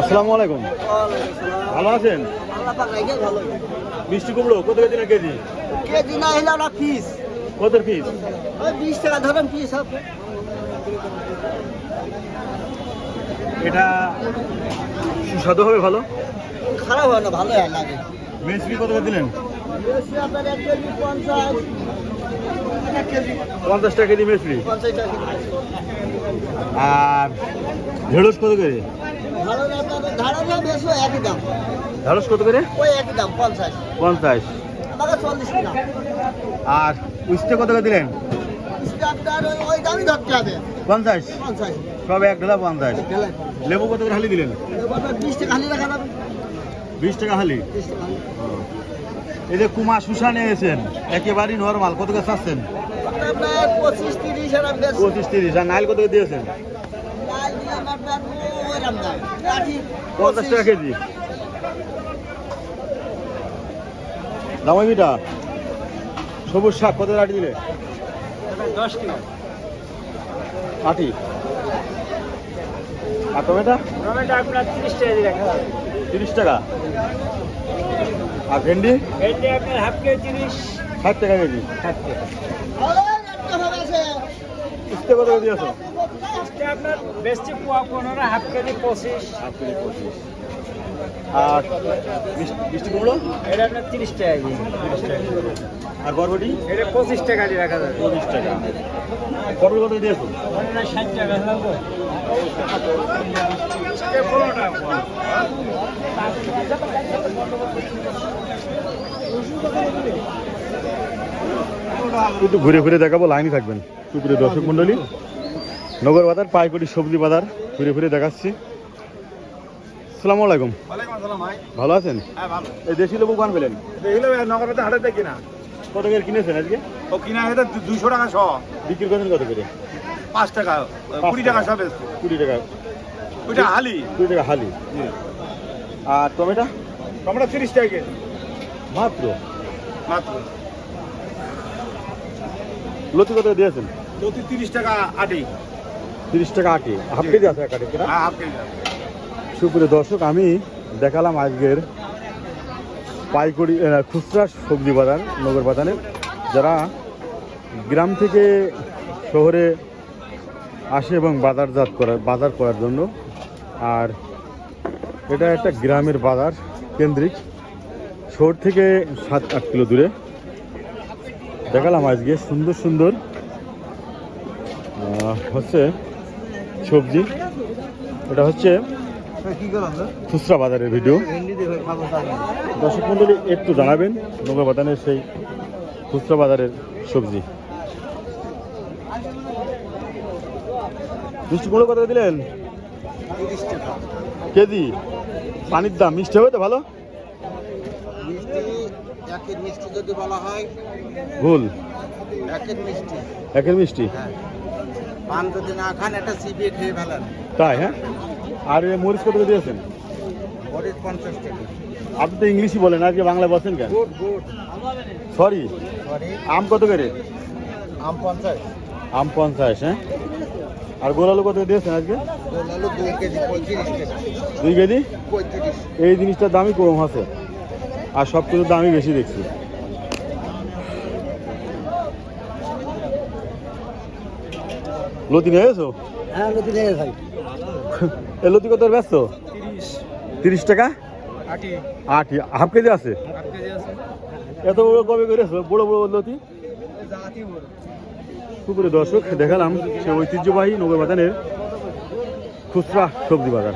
আসসালামু আলাইকুম। ভালো আছেন? মিষ্টি কুমড়ো কত কেজি না কেজি? কেজি না হলে ওরা পিস। কত পিস? ওই বিশ টাকা ধরেন পিস হবে। এটা সুস্বাদু হবে ভালো? খারাপ হয় না ভালো লাগে। মিষ্টি কত করে দিলেন? কেজি পঞ্চাশ। কেজি। টাকা কেজি কেজি। আর ঢেঁড়স কত করে? ঢেঁড়স কত করে? ওই একই দাম পঞ্চাশ। আর উস্তে কত করে দিলেন? পঞ্চাশ? সব এক ঢেলা পঞ্চাশ। লেবু কত করে হালি দিলেন? বিশ টাকা হালি। এই যে কুমা শুষা নিয়েছেন একেবারেই নর্মাল কত করে চাচ্ছেন? পঁচিশ তিরিশ আর নাইল কত করে দিয়েছেন? পঞ্চাশ টাকা কেজি। দামাইবিটা সবুজ শাক কত আটি দিলে? দশ কিলো। আটি। আর টমেটো? টমেটো আপনার তিরিশ টাকা দিয়ে রাখা তিরিশ টাকা। আর ভেন্ডি? ভেন্ডি আপনার হাফ কেজি তিরিশ। ষাট টাকা কেজি। উস্তে কত করে দিয়েছ আপনার বেশি পোয়া পনেরো হাফ কেজি পঁচিশ। হাফ কেজি পঁচিশ। আর মিষ্টি- মিষ্টি কুমড়ো? এটা আপনার তিরিশ টাকা কেজি। তিরিশ টাকা আর বরবটি? এটা পঁচিশ টাকা দিয়ে রাখা যাবে। পঁচিশ টাকা। পটল কত দিয়েছ ষাট টাকা একটু ঘুরে ঘুরে দেখাবো লাইনে থাকবেন। সুপ্রিয় দর্শক মন্ডলী নগর বাজার পাইকড়ি সবজি বাজার ঘুরে ঘুরে দেখাচ্ছি। সালাম আলাইকুম। ভালো আছেন? হ্যাঁ এই দেশি লেবু কান পেলেন? দেখলে নগরতে হাটে কিনা। কত করে কিনেছেন আজকে? ও কিনা হেতে দুইশো টাকা শ। বিক্রি করেন কত করে? পাঁচ টাকা কুড়ি টাকা সব কুড়ি টাকা। ওইটা হালি। কুড়ি টাকা হালি। আর টমেটো? আমরা তিরিশ টাকা কেজি। মাত্র? মাত্র। লতি কত দিয়েছেন? প্রতি তিরিশ টাকা আটি। তিরিশ টাকা আটি হাফ কেজি আছে কাটি হ্যাঁ হাফ কেজি সুপ্রিয় দর্শক আমি দেখালাম আজকের পাইকড়ি আহ, খুচরা সবজি বাজার নগর বাজারে। যারা গ্রাম থেকে শহরে আসে এবং বাজারজাত করার বাজার করার জন্য। আর এটা একটা গ্রামের বাজার কেন্দ্রিক। শহর থেকে সাত আট কিলো দূরে। দেখালাম আজকে সুন্দর সুন্দর হচ্ছে সবজি। এটা হচ্ছে খুচরা বাজারের ভিডিও দর্শক মন্ডলী একটু জানাবেন নগর বাদানের সেই খুচরা বাজারের সবজি। মিষ্টি কুমড়ো কত দিলেন? কেজি। পানির দাম মিষ্টি হবে তো ভালো? ভুল। একের মিষ্টি। একের মিষ্টি? হ্যাঁ। পান যদি না খান একটা চিবিয়ে খেয়ে ফেলেন। তাই হ্যাঁ? আর এ মরিচ কত দিয়েছেন? বডির পঞ্চাশ টাকা। আপনি তো ইংলিশই বলেন আজকে বাংলা বলছেন কেন? Good good. সরি। সরি। আম কত করে? আম পঞ্চাশ। আম পঞ্চাশ হ্যাঁ? আর গোলালু কত দিয়েছেন আজকে? দুই কেজি এই জিনিসটার দামই কম আছে। আর সব কিছুর দামই বেশি দেখছি। লতি নিয়ে এসো হ্যাঁ লতি নিয়ে ভাই। এ লতি কত ব্যস্ত? তিরিশ। টাকা? আটি আটি হাফ কেজি আছে? হাফ কেজি আছে। এত বড় কবে করেছ বড় বড় লতি? জাতি বড়। সুপুরে দর্শক দেখালাম সে ঐতিহ্যবাহী নগর বাজানের খুচরা সবজি বাজার।